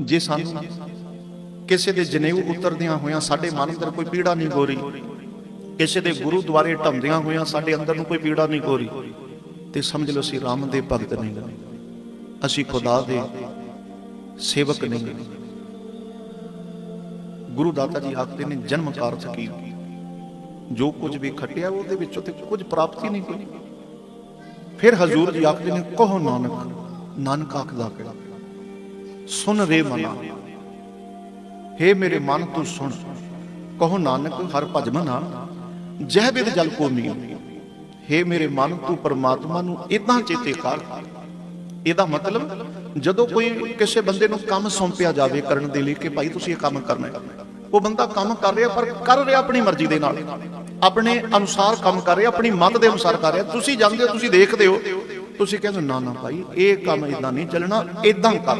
ਜੇ ਸਾਨੂੰ ਕਿਸੇ ਦੇ ਜਨੇਊ ਉਤਰਦਿਆਂ ਹੋਇਆਂ ਸਾਡੇ ਮਨ ਅੰਦਰ ਕੋਈ ਪੀੜਾ ਨਹੀਂ ਗੋਰੀ ਕਿਸੇ ਦੇ ਗੁਰੂ ਦੁਆਰੇ ਢੰਮਦਿਆਂ ਹੋਇਆਂ ਸਾਡੇ ਅੰਦਰ ਨੂੰ ਕੋਈ ਪੀੜਾ ਨਹੀਂ ਗੋਰੀ ਤੇ ਸਮਝ ਲਓ ਅਸੀਂ ਰਾਮ ਦੇ ਭਗਤ ਨਹੀਂ। ਅਸੀਂ ਖੁਦਾ ਦੇ ਸੇਵਕ ਨਹੀਂ। ਗੁਰੂ ਦਾਤਾ ਜੀ ਆਖਦੇ ਨੇ, ਜਨਮ ਕਾਰਜ ਕੀ? ਜੋ ਕੁਝ ਵੀ ਖਟਿਆ, ਉਹਦੇ ਵਿੱਚੋਂ ਤੇ ਕੁਝ ਪ੍ਰਾਪਤੀ ਨਹੀਂ ਕੋਈ ਫਿਰ ਹਜ਼ੂਰ ਜੀ ਆਖਦੇ ਨੇ, ਕਹੋ ਨਾਨਕ ਨਾਨਕ ਆਖਦਾ ਕਿਹੜਾ ਸੁਣ ਰੇ ਮਨਾ। ਹੇ ਮੇਰੇ ਮਨ ਤੂੰ ਸੁਣ। ਕਹੋ ਨਾਨਕ ਹਰ ਭਜਮਨਾ ਜਹ ਬਿਦ ਜਲ ਕੋ ਮੀ ਹੇ ਮੇਰੇ ਮਨ ਤੂੰ ਪਰਮਾਤਮਾ ਨੂੰ ਇਦਾਂ ਚੇਤੇ ਕਰ। ਇਹਦਾ ਮਤਲਬ ਜਦੋਂ ਕੋਈ ਕਿਸੇ ਬੰਦੇ ਨੂੰ ਕੰਮ ਸੌਂਪਿਆ ਜਾਵੇ ਕਰਨ ਦੇ ਲਈ ਕਿ ਭਾਈ ਤੁਸੀਂ ਇਹ ਕੰਮ ਕਰਨਾ ਹੈ। ਉਹ ਬੰਦਾ ਕੰਮ ਕਰ ਰਿਹਾ ਪਰ ਕਰ ਰਿਹਾ ਆਪਣੀ ਮਰਜ਼ੀ ਦੇ ਨਾਲ। ਆਪਣੇ ਅਨੁਸਾਰ ਕੰਮ ਕਰ ਰਿਹਾ ਆਪਣੀ ਮਤ ਦੇ ਅਨੁਸਾਰ ਕਰ ਰਿਹਾ। ਤੁਸੀਂ ਜਾਂਦੇ ਹੋ ਤੁਸੀਂ ਦੇਖਦੇ ਹੋ। ਤੁਸੀਂ ਕਹਿੰਦੇ ਹੋ, ਨਾ ਨਾ ਭਾਈ ਇਹ ਕੰਮ ਇਦਾਂ ਨਹੀਂ ਚੱਲਣਾ ਇਦਾਂ ਕਰ।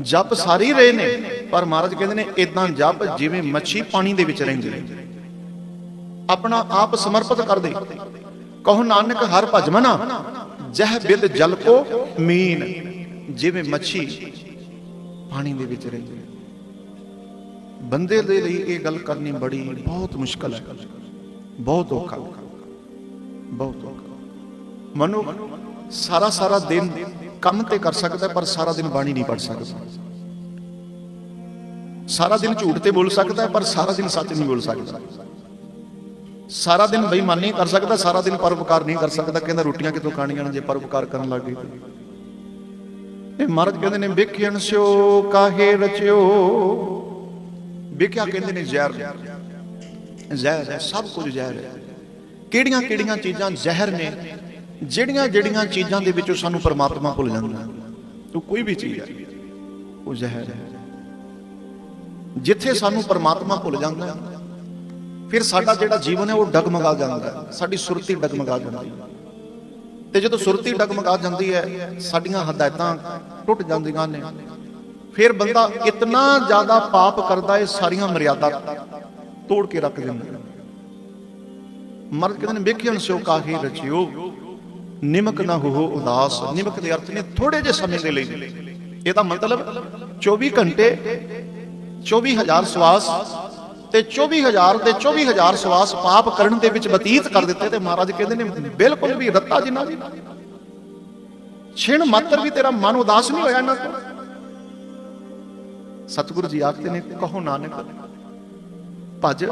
ਜਪ ਸਾਰੀ ਰਹੇ ਨੇ, ਪਰ ਮਹਾਰਾਜ ਕਹਿੰਦੇ ਨੇ ਇਦਾਂ ਜਪ ਜਿਵੇਂ ਮੱਛੀ ਪਾਣੀ ਦੇ ਵਿੱਚ ਰਹਿੰਦੀ ਹੈ। ਆਪਣਾ ਆਪ ਸਮਰਪਿਤ ਕਰ ਦੇ। ਕਹੋ, ਨਾਨਕ, ਹਰ ਭਜ ਮਨਾ, ਜਹ ਬਿਦ ਜਲ ਕੋ ਮੀਨ, ਜਿਵੇਂ ਮੱਛੀ ਪਾਣੀ ਦੇ ਵਿੱਚ ਰਹਿੰਦੀ ਹੈ। ਬੰਦੇ ਦੇ ਲਈ ਇਹ ਗੱਲ ਕਰਨੀ ਬੜੀ, ਬਹੁਤ ਮੁਸ਼ਕਲ ਹੈ। ਬਹੁਤ ਔਖਾ। ਬਹੁਤ ਔਖਾ। ਮਨੁੱਖ ਸਾਰਾ ਸਾਰਾ ਦਿਨ ਕੰਮ ਤੇ ਕਰ ਸਕਦਾ, ਪਰ ਸਾਰਾ ਦਿਨ ਬਾਣੀ ਨਹੀਂ ਪੜ ਸਕਦਾ। ਸਾਰਾ ਦਿਨ ਝੂਠ ਤੇ ਬੋਲ ਸਕਦਾ, ਪਰ ਸਾਰਾ ਦਿਨ ਸੱਚ ਨਹੀਂ ਬੋਲ ਸਕਦਾ। ਸਾਰਾ ਦਿਨ ਬੇਈਮਾਨੀ ਕਰ ਸਕਦਾ, ਸਾਰਾ ਦਿਨ ਪਰਉਪਕਾਰ ਨਹੀਂ ਕਰ ਸਕਦਾ। ਕਹਿੰਦਾ ਰੋਟੀਆਂ ਕਿਤੋਂ ਖਾਣੀਆਂ ਜੇ ਪਰਉਪਕਾਰ ਕਰਨ ਲੱਗ ਗਏ ਇਹ ਮਹਾਰਾਜ ਕਹਿੰਦੇ ਨੇ ਵਿਖਿਆਨ ਸਿਓ, ਕਾਹੇ ਰਚਿਓ। ਵਿਖਿਆ ਕਹਿੰਦੇ ਨੇ ਜ਼ਹਿਰ ਜ਼ਹਿਰ ਹੈ, ਸਭ ਕੁਝ ਜ਼ਹਿਰ ਹੈ। ਕਿਹੜੀਆਂ ਕਿਹੜੀਆਂ ਚੀਜ਼ਾਂ ਜ਼ਹਿਰ ਨੇ? ਜਿਹੜੀਆਂ ਜਿਹੜੀਆਂ ਚੀਜ਼ਾਂ ਦੇ ਵਿੱਚੋਂ ਸਾਨੂੰ ਪਰਮਾਤਮਾ ਭੁੱਲ ਜਾਂਦਾ ਉਹ ਕੋਈ ਵੀ ਚੀਜ਼ ਹੈ, ਉਹ ਜ਼ਹਿਰ ਹੈ। ਜਿੱਥੇ ਸਾਨੂੰ ਪਰਮਾਤਮਾ ਭੁੱਲ ਜਾਂਦਾ ਫਿਰ ਸਾਡਾ ਜਿਹੜਾ ਜੀਵਨ ਹੈ, ਉਹ ਡਗਮਗਾ ਜਾਂਦਾ ਸਾਡੀ ਸੁਰਤੀ ਡਗਮਗਾ ਜਾਂਦੀ ਹੈ। ਤੇ ਜਦੋਂ ਸੁਰਤੀ ਡਗਮਗਾ ਜਾਂਦੀ ਹੈ, ਸਾਡੀਆਂ ਹਦਾਇਤਾਂ ਟੁੱਟ ਜਾਂਦੀਆਂ ਨੇ। ਫਿਰ ਬੰਦਾ ਇਤਨਾ ਜ਼ਿਆਦਾ ਪਾਪ ਕਰਦਾ ਹੈ, ਸਾਰੀਆਂ ਮਰਿਆਦਾ ਤੋੜ ਕੇ ਰੱਖ ਦਿੰਦਾ ਮਰਦ ਕਹਿੰਦੇ ਨੇ ਵੇਖਿਆ ਸਿਓ ਕਾਹੀ ਰਚਿਓ। ਨਿਮਕ ਨਾ ਹੋ ਉਦਾਸ। ਨਿਮਕ ਦੇ ਅਰਥ ਨੇ ਥੋੜੇ ਜਿਹੇ ਸਮੇਂ ਦੇ ਲਈ। ਇਹਦਾ ਮਤਲਬ 24 ਘੰਟੇ 24000 ਸਵਾਸ ਤੇ 24000 ਦੇ 24000 ਸਵਾਸ ਪਾਪ ਕਰਨ ਦੇ ਵਿੱਚ ਬਤੀਤ ਕਰ ਦਿੱਤੇ ਤੇ ਮਹਾਰਾਜ ਕਹਿੰਦੇ ਨੇ, ਬਿਲਕੁਲ ਵੀ ਰੱਤਾ ਜਿੰਨਾ ਜੀ। ਛਿਣ ਮਾਤਰ ਵੀ ਤੇਰਾ ਮਨ ਉਦਾਸ ਨਹੀਂ ਹੋਇਆ ਇਹਨਾਂ ਤੋਂ। ਸਤਿਗੁਰੂ ਜੀ ਆਖਦੇ ਨੇ, ਕਹੋ ਨਾਨਕ, ਭਜ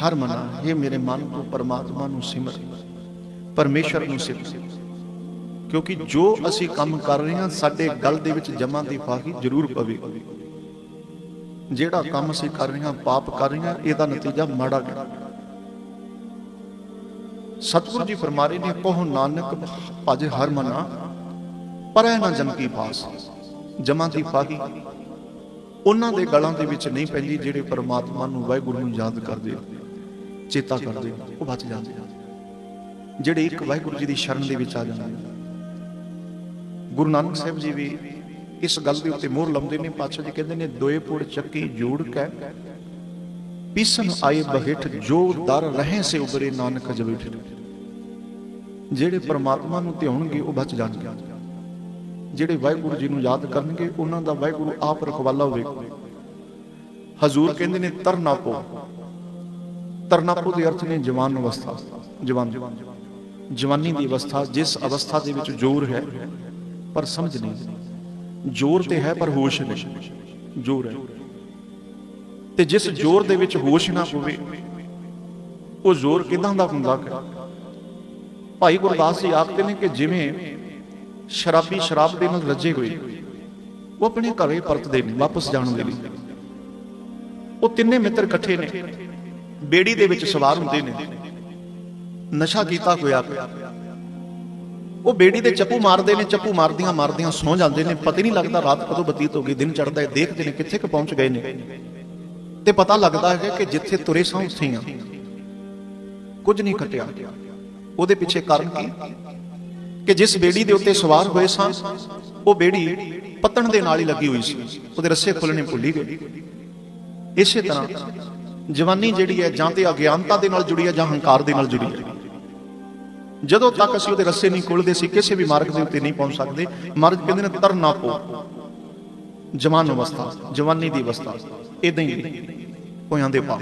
ਹਰ ਮਨਾ ਇਹ ਮੇਰੇ ਮਨ ਤੋਂ ਪਰਮਾਤਮਾ ਨੂੰ ਸਿਮਰ। ਪਰਮੇਸ਼ਰ ਨੂੰ ਸਿੱਖ। ਕਿਉਂਕਿ ਜੋ ਅਸੀਂ ਕੰਮ ਕਰ ਰਹੇ ਹਾਂ, ਸਾਡੇ ਗਲ ਦੇ ਵਿੱਚ ਜਮਾਂ ਦੀ ਫਾਹੀ ਜ਼ਰੂਰ ਪਵੇਗੀ ਜਿਹੜਾ ਕੰਮ ਅਸੀਂ ਕਰ ਰਹੇ ਹਾਂ, ਪਾਪ ਕਰ ਰਹੇ ਹਾਂ, ਇਹਦਾ ਨਤੀਜਾ ਮਾੜਾ ਹੈ। ਸਤਿਗੁਰੂ ਜੀ ਫਰਮਾ ਰਹੇ ਨੇ, ਕਹੋ ਨਾਨਕ, ਭਜ ਹਰ ਮਨਾ, ਪਰੈ ਨਾ ਜਮ ਕੀ ਫਾਸ ਜਮਾਂ ਦੀ ਫਾਹੀ ਉਹਨਾਂ ਦੇ ਗਲਾਂ ਦੇ ਵਿੱਚ ਨਹੀਂ ਪੈਂਦੀ, ਜਿਹੜੇ ਪਰਮਾਤਮਾ ਨੂੰ ਵਾਹਿਗੁਰੂ ਨੂੰ ਯਾਦ ਕਰਦੇ ਚੇਤਾ ਕਰਦੇ ਉਹ ਬਚ ਜਾਂਦੇ ਜਿਹੜੇ ਇੱਕ ਵਾਹਿਗੁਰੂ ਜੀ ਦੀ ਸ਼ਰਨ ਦੇ ਵਿੱਚ ਆ ਜਾਂਦੇ ਗੁਰੂ ਨਾਨਕ ਸਾਹਿਬ ਜੀ ਵੀ ਇਸ ਗੱਲ ਦੇ ਉੱਤੇ ਮੋਹਰ ਲਾਉਂਦੇ ਨੇ, ਪਾਤਸ਼ਾਹ ਜੀ ਕਹਿੰਦੇ ਨੇ, ਦੋਏ ਪੁੜ ਚੱਕੀ ਜੋੜ ਕੇ, ਪੀਸਨ ਆਏ ਬਹਿਠ ਜੋ ਦਰ ਰਹੇ ਸੇ ਉਬਰੇ ਨਾਨਕ ਜਬੇਠ ਜਿਹੜੇ ਪਰਮਾਤਮਾ ਨੂੰ ਧਿਆਉਣਗੇ, ਉਹ ਬਚ ਜਾਣਗੇ। ਜਿਹੜੇ ਵਾਹਿਗੁਰੂ ਜੀ ਨੂੰ ਯਾਦ ਕਰਨਗੇ, ਉਹਨਾਂ ਦਾ ਵਾਹਿਗੁਰੂ ਆਪ ਰਖਵਾਲਾ ਹੋਵੇਗਾ ਹਜ਼ੂਰ ਕਹਿੰਦੇ ਨੇ ਤਰਨਾਪੋ ਤਰਨਾਪੋ ਦੇ ਅਰਥ ਨੇ ਜਵਾਨ ਅਵਸਥਾ, ਜਵਾਨ। ਜਵਾਨੀ ਦੀ ਅਵਸਥਾ, ਜਿਸ ਅਵਸਥਾ ਦੇ ਵਿੱਚ ਜ਼ੋਰ ਹੈ, ਪਰ ਸਮਝ ਨਹੀਂ। ਜ਼ੋਰ ਤੇ ਹੈ, ਪਰ ਹੋਸ਼ ਨਹੀਂ। ਜ਼ੋਰ ਹੈ। ਤੇ ਜਿਸ ਜ਼ੋਰ ਦੇ ਵਿੱਚ ਹੋਸ਼ ਨਾ ਹੋਵੇ ਉਹ ਜ਼ੋਰ ਕਿਦਾਂ ਦਾ ਹੁੰਦਾ ਹੈ? ਭਾਈ ਗੁਰਦਾਸ ਜੀ ਆਖਦੇ ਨੇ ਕਿ ਜਿਵੇਂ ਸ਼ਰਾਬੀ ਸ਼ਰਾਬ ਦੇ ਨਾਲ ਰੱਜੇ ਹੋਏ, ਉਹ ਆਪਣੇ ਘਰੇ ਪਰਤਦੇ ਨੇ, ਵਾਪਸ ਜਾਣ ਦੇ ਲਈ। ਉਹ ਤਿੰਨੇ ਮਿੱਤਰ ਇਕੱਠੇ ਨੇ, ਬੇੜੀ ਦੇ ਵਿੱਚ ਸਵਾਰ ਹੁੰਦੇ ਨੇ। ਨਸ਼ਾ ਕੀਤਾ ਹੋਇਆ। ਉਹ ਬੇੜੀ ਦੇ ਚੱਪੂ ਮਾਰਦੇ ਨੇ, ਚੱਪੂ ਮਾਰਦੀਆਂ ਮਾਰਦੀਆਂ ਸੌ ਜਾਂਦੇ ਨੇ। ਪਤਾ ਹੀ ਨਹੀਂ ਲੱਗਦਾ ਰਾਤ ਕਦੋਂ ਬਤੀਤ ਹੋ ਗਈ, ਦਿਨ ਚੜਦਾ ਹੈ, ਦੇਖਦੇ ਨੇ ਕਿੱਥੇ ਕੁ ਪਹੁੰਚ ਗਏ ਨੇ। ਤੇ ਪਤਾ ਲੱਗਦਾ ਹੈ ਕਿ ਜਿੱਥੇ ਤੁਰੇ ਸਾਂ ਉੱਥੇ ਹੀ ਆ। ਕੁਝ ਨਹੀਂ ਘਟਿਆ ਉਹਦੇ ਪਿੱਛੇ ਕਾਰਨ ਕੀ? ਕਿ ਜਿਸ ਬੇੜੀ ਦੇ ਉੱਤੇ ਸਵਾਰ ਹੋਏ ਸਾਂ, ਉਹ ਬੇੜੀ ਪਤਣ ਦੇ ਨਾਲ ਹੀ ਲੱਗੀ ਹੋਈ ਸੀ। ਉਹਦੇ ਰੱਸੇ ਖੁੱਲਣੇ ਭੁੱਲੀ ਗਏ। ਇਸੇ ਤਰ੍ਹਾਂ ਜਵਾਨੀ ਜਿਹੜੀ ਹੈ ਜਾਂ ਤੇ ਅਗਿਆਨਤਾ ਦੇ ਨਾਲ ਜੁੜੀ ਹੈ ਜਾਂ ਹੰਕਾਰ ਦੇ ਨਾਲ ਜੁੜੀ ਹੈ। ਜਦੋਂ ਤੱਕ ਅਸੀਂ ਉਹਦੇ ਰੱਸੇ ਨਹੀਂ ਖੁੱਲਦੇ ਸੀ ਕਿਸੇ ਵੀ ਮਾਰਗ ਦੇ ਉੱਤੇ ਨਹੀਂ ਪਹੁੰਚ ਸਕਦੇ ਮਰਦ ਕਹਿੰਦੇ ਨੇ ਤਰਨਾ ਪੋ। ਜਵਾਨ ਅਵਸਥਾ, ਜਵਾਨੀ ਦੀ ਅਵਸਥਾ ਇਦਾਂ ਹੀ ਹੋਇਆਂ ਦੇ ਪਾ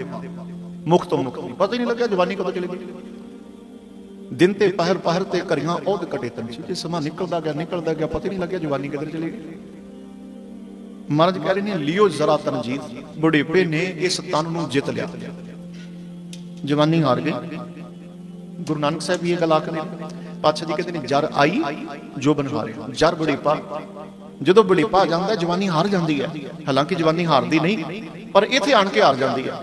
ਮੁਖ ਤੋਂ ਮੁਖ ਪਤਾ ਹੀ ਨਹੀਂ ਲੱਗਿਆ ਜਵਾਨੀ ਕਦੋਂ ਚਲੀ ਗਈ। ਦਿਨ ਤੇ ਪਹਿਰ ਪਹਿਰ ਤੇ ਕਰੀਆਂ ਉਹਦ ਕਟੇ ਤੰਚੀ ਜੇ ਸਮਾਂ ਨਿਕਲਦਾ ਗਿਆ ਨਿਕਲਦਾ ਗਿਆ, ਪਤਾ ਹੀ ਨਹੀਂ ਲੱਗਿਆ ਜਵਾਨੀ ਕਿੱਧਰ ਚਲੀ ਗਈ। ਮਹਾਰਾਜ ਕਹਿ ਰਹੇ ਨੇ, ਲਿਓ ਜ਼ਰਾ ਤਨਜੀਤ ਬੁਢੇਪੇ ਨੇ ਇਸ ਤਨ ਨੂੰ ਜਿੱਤ ਲਿਆ। ਜਵਾਨੀ ਹਾਰ ਗਈ ਗੁਰੂ ਨਾਨਕ ਸਾਹਿਬ ਵੀ ਇਹ ਗੱਲ ਆਖਦੇ ਨੇ, ਪਾਤਸ਼ਾਹ ਜੀ ਕਹਿੰਦੇ ਨੇ, ਜਰ ਆਈ ਜੋ ਬਨਹਾਰਿਆ ਜਰ ਬੁਢੇਪਾ। ਜਦੋਂ ਬੁਢੇਪਾ ਜਾਂਦਾ, ਜਵਾਨੀ ਹਾਰ ਜਾਂਦੀ ਹੈ। ਹਾਲਾਂਕਿ ਜਵਾਨੀ ਹਾਰਦੀ ਨਹੀਂ, ਪਰ ਇੱਥੇ ਆਣ ਕੇ ਹਾਰ ਜਾਂਦੀ ਹੈ।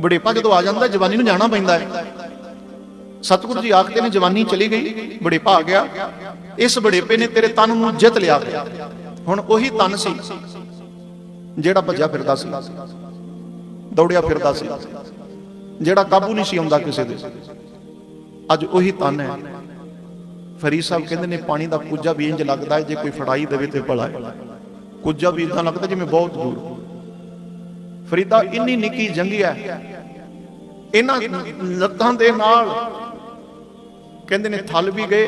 ਬੁਢੇਪਾ ਜਦੋਂ ਆ ਜਾਂਦਾ, ਜਵਾਨੀ ਨੂੰ ਜਾਣਾ ਪੈਂਦਾ ਹੈ। ਸਤਿਗੁਰੂ ਜੀ ਆਖਦੇ ਨੇ, ਜਵਾਨੀ ਚਲੀ ਗਈ, ਬੁਢੇਪਾ ਆ ਗਿਆ। ਇਸ ਬੁਢੇਪੇ ਨੇ ਤੇਰੇ ਤਨ ਨੂੰ ਜਿੱਤ ਲਿਆ ਹੁਣ ਉਹੀ ਤਨ ਸੀ, ਜਿਹੜਾ ਭੱਜਿਆ ਫਿਰਦਾ ਸੀ, ਦੌੜਿਆ ਫਿਰਦਾ ਸੀ। ਜਿਹੜਾ ਕਾਬੂ ਨਹੀਂ ਸੀ ਆਉਂਦਾ ਕਿਸੇ ਦੇ। ਅੱਜ ਉਹੀ ਤਨ ਹੈ। ਫਰੀਦ ਸਾਹਿਬ ਕਹਿੰਦੇ ਨੇ, ਪਾਣੀ ਦਾ ਕੁੱਜਾ ਵੀ ਇੰਜ ਲੱਗਦਾ ਹੈ, ਜੇ ਕੋਈ ਫੜਾਈ ਦੇਵੇ ਤੇ ਭਲਾ ਹੈ। ਕੁੱਜਾ ਵੀ ਇਦਾਂ ਲੱਗਦਾ ਜਿਵੇਂ ਬਹੁਤ ਦੂਰ। ਫਰੀਦਾ ਇੰਨੀ ਨਿੱਕੀ ਜੰਗੀ ਹੈ। ਇਹਨਾਂ ਲੱਤਾਂ ਦੇ ਨਾਲ ਕਹਿੰਦੇ ਨੇ ਥਲ ਵੀ ਗਏ,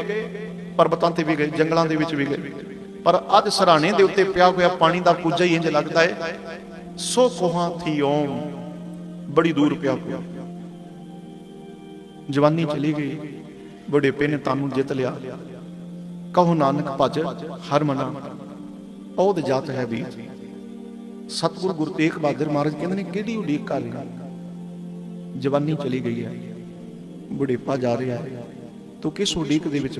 ਪਰਬਤਾਂ ਤੇ ਵੀ ਗਏ, ਜੰਗਲਾਂ ਦੇ ਵਿੱਚ ਵੀ ਗਏ। ਪਰ ਅੱਜ ਸਰਾਣੇ ਦੇ ਉੱਤੇ ਪਿਆ ਹੋਇਆ ਪਾਣੀ ਦਾ ਕੁੱਜਾ ਹੀ ਇੰਜ ਲੱਗਦਾ ਹੈ। ਸੋ ਕੋਹਾਂ ਥੀ ਓਮ, ਬੜੀ ਦੂਰ ਪਿਆ ਹੋਇਆ। ਜਵਾਨੀ ਚਲੀ ਗਈ। ਬੁਢੇਪੇ ਨੇ ਤਾਨੂੰ ਜਿੱਤ ਲਿਆ। ਕਹੋ ਨਾਨਕ ਭਜ ਹਰ ਮਨਾ। ਉਹਦ ਜਾਤ ਹੈ ਵੀ ਸਤਿਗੁਰ ਗੁਰੂ ਤੇਗ ਬਹਾਦਰ ਮਹਾਰਾਜ ਕਹਿੰਦੇ ਨੇ, ਕਿਹੜੀ ਉਡੀਕ ਕਰ ਰਹੇ ਜਵਾਨੀ ਚਲੀ ਗਈ ਹੈ। ਬੁਢੇਪਾ ਜਾ ਰਿਹਾ ਹੈ। ਤੂੰ ਕਿਸ ਉਡੀਕ ਦੇ ਵਿੱਚ